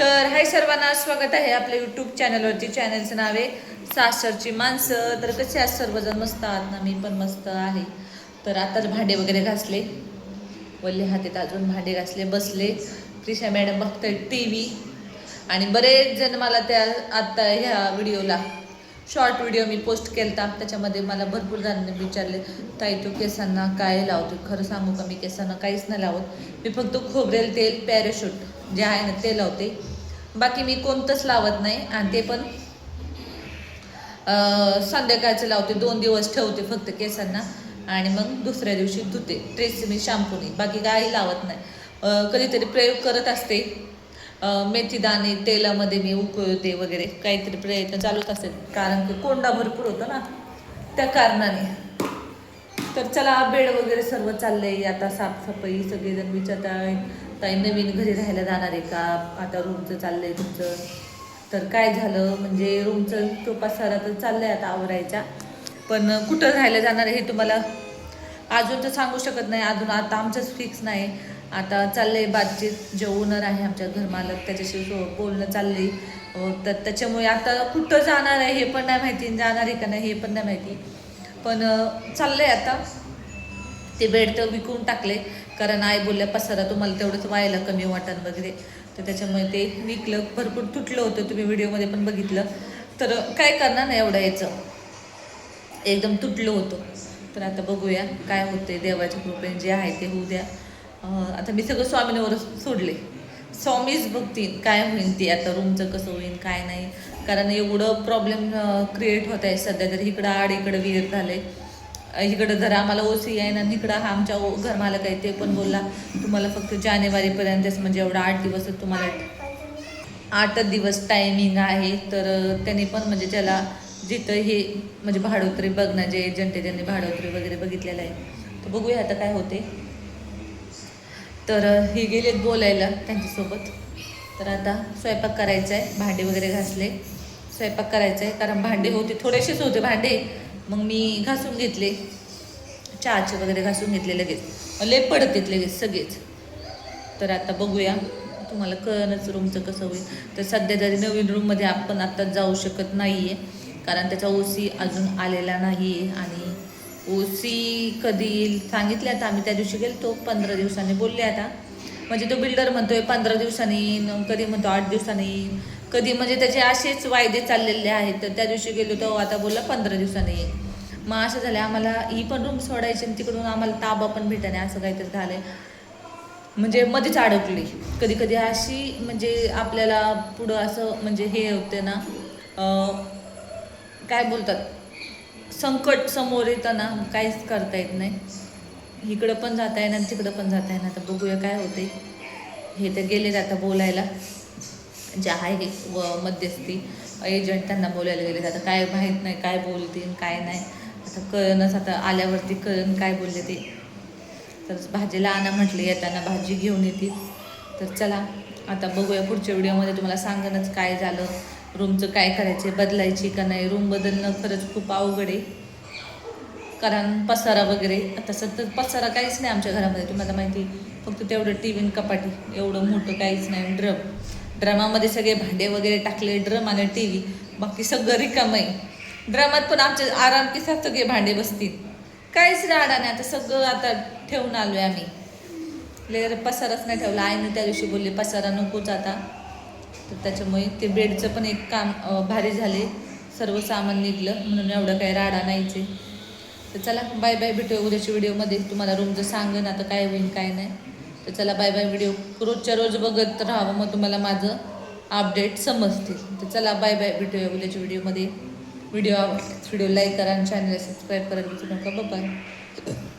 तर हाय सर्वांना स्वागत आहे आपल्या यूट्यूब चॅनलवरती चॅनलचं नाव आहे सासरची माणसं. तर कसे आज सर्वजण मस्त आहात ना? मी पण मस्त आहे. तर आताच भांडे वगैरे घासले. वल्ले हातात अजून भांडे घासले बसले. त्रिशा मॅडम बघताय टी व्ही आणि बरेच जण मला त्या आत्ता ह्या व्हिडिओला शॉर्ट व्हिडिओ मी पोस्ट केलता. त्याच्यामध्ये मला भरपूर जणांनी विचारले ताई तू केसांना काय लावतो खरं सांगू का मी? केसांना काहीच नाही लावत. मी फक्त खोबरेल तेल पॅराशूट जे आहे ना ते लावते. बाकी मी कोणतंच लावत नाही आणि ते पण संध्याकाळचं लावते. दोन दिवस ठेवते फक्त केसांना आणि मग दुसऱ्या दिवशी धुते. ट्रेस मी शॅम्पूने बाकी काही लावत नाही. कधीतरी प्रयोग करत असते. मेथीदाणे मेथी दाणे तेलामध्ये मी उकळते वगैरे. काहीतरी प्रयत्न चालूच असेल. कारण की कोंडा भरपूर होतो ना त्या कारणाने. तर चला बेड वगैरे सर्व चाललंय. आता साफसफाई सगळेजण विचारताय ताई नवीन घरी राहायला जाणार आहे का? आता रूमचं चाललं आहे तुमचं. तर काय झालं? म्हणजे रूमचं तो पसारा तर चाललं आहे आता आवरायचा. पण कुठं राहायला जाणार आहे हे तुम्हाला अजून तर सांगू शकत नाही. अजून आता आमचंच फिक्स नाही. आता चाललंय बातचीत जे ओनर आहे आमच्या घरमालक त्याच्याशी सो- बोलणं चाललंय. तर त्याच्यामुळे आता कुठं जाणार आहे हे पण नाही माहिती जाणार आहे का नाही हे पण नाही माहिती. पण चाललंय आता. ते बेड तर विकून टाकले. कारण आई बोलल्या पसारा तुम्हाला तेवढंच व्हायला कमी वाटण वगैरे. तर त्याच्यामुळे ते विकलं. भरपूर तुटलं होतं. तुम्ही व्हिडिओमध्ये पण बघितलं. तर काय करणार नाही एवढं याचं. एकदम तुटलं होतं. तर आता बघूया काय होते देवाच्या कृपेने जे आहे ते होऊ द्या. आता मी सगळं स्वामींवरच सोडले. स्वामीच बघतील काय होईल ते. आता रूमचं कसं होईल काय नाही. कारण एवढं प्रॉब्लेम क्रिएट होत आहे सध्या. तर इकडं आड इकडं विहीर आहे इकडं जर आम्हाला ओसी आहे ना इकडं हा आमच्या ओ- घरमालक आहे ते पण बोलला तुम्हाला फक्त जानेवारीपर्यंतच म्हणजे एवढा आठ दिवस तुम्हाला. आठच दिवस टायमिंग आहे तर त्यांनी पण म्हणजे त्याला जिथं हे म्हणजे भाडोत्री बघणं जे एजंट आहे त्यांनी भाडोत्री वगैरे बघितलेलं आहे. तर बघूया आता काय होते. तर हे गेलेत बोलायला त्यांच्यासोबत. तर आता स्वयंपाक करायचा आहे भांडे वगैरे घासले. स्वयंपाक करायचा आहे कारण भांडे होते थोडेसेच होते भांडे. मग मी घासून घेतले. चहाचे वगैरे घासून घेतले लगेच. लय पडतेत लगेच सगळेच. तर आता बघूया. तुम्हाला कळणच रूमचं कसं होईल. तर सध्या तरी नवीन रूममध्ये आपण आत्ता जाऊ शकत नाही आहे कारण त्याचा ओसी अजून आलेला नाही आहे आणि ओसी कधी येईल सांगितले आता आम्ही त्या दिवशी गेलतो. पंधरा दिवसांनी बोलले आता. म्हणजे तो बिल्डर म्हणतोय पंधरा दिवसांनी येईन कधी म्हणतो आठ दिवसांनी येईन. कधी म्हणजे त्याचे असेच वायदे चाललेले आहेत. तर त्या दिवशी गेलो तो आता बोलला पंधरा दिवसांनी येईल मग असं झालं आम्हाला ही पण रूम सोडायची आणि तिकडून आम्हाला ताबा पण भेटाने असं काहीतरी झालंय. म्हणजे मध्येच अडकली. कधी कधी अशी म्हणजे आपल्याला पुढं असं म्हणजे हे होते ना काय बोलतात संकट समोर येताना काहीच करता येत नाही. इकडं पण जाता येणार तिकडं पण जाता येणार. आता बघूया काय होते हे तर गेले आता बोलायला. जे आहे व मध्यस्थी एजंट त्यांना बोलायला गेले आता काय माहीत नाही काय बोलतील काय नाही. आता कळणच आता आल्यावरती कळण काय बोलले ते. तर भाजीला आणा म्हटले येताना भाजी घेऊन येतील. तर चला आता बघूया पुढच्या व्हिडिओमध्ये तुम्हाला सांगणच काय झालं. रूमचं काय करायचे बदलायची का नाही? रूम बदलणं खरंच खूप अवघड आहे. कारण पसारा वगैरे आता तर पसारा काहीच नाही आमच्या घरामध्ये. तुम्हाला माहिती फक्त तेवढं टी व्ही कपाटी एवढं मोठं काहीच नाही. ड्रम. ड्रमामध्ये सगळे भांडे वगैरे टाकले ड्रम आणि टी व्ही बाकी सगळं रिकाम आहे. ड्रमात पण आमचे आराम किसा सगळे भांडे बसतील. काहीच राडा नाही. आता सगळं आता ठेवून आलो आहे आम्ही लेर पसाराच नाही ठेवला. आईने त्या दिवशी बोलले पसारा नकोच आता. तर त्याच्यामुळे ते बेडचं पण एक काम भारी झाले. सर्व सामान निघलं. म्हणून एवढं काही राडा नाहीच आहे. तर चला बाय बाय भेटूया उद्याच्या व्हिडिओमध्ये तुम्हाला रूमचं सांगेन आता काय होईल काय नाही. तर चला बाय बाय व्हिडिओ रोजच्या रोज बघत राहावं मग तुम्हाला माझं अपडेट समजतील. तर चला बाय बाय भेटूया उद्याच्या व्हिडिओमध्ये व्हिडिओ आवडल्यास व्हिडिओ लाईक करा आणि चॅनलला सबस्क्राईब करायला विसरू नका. बाय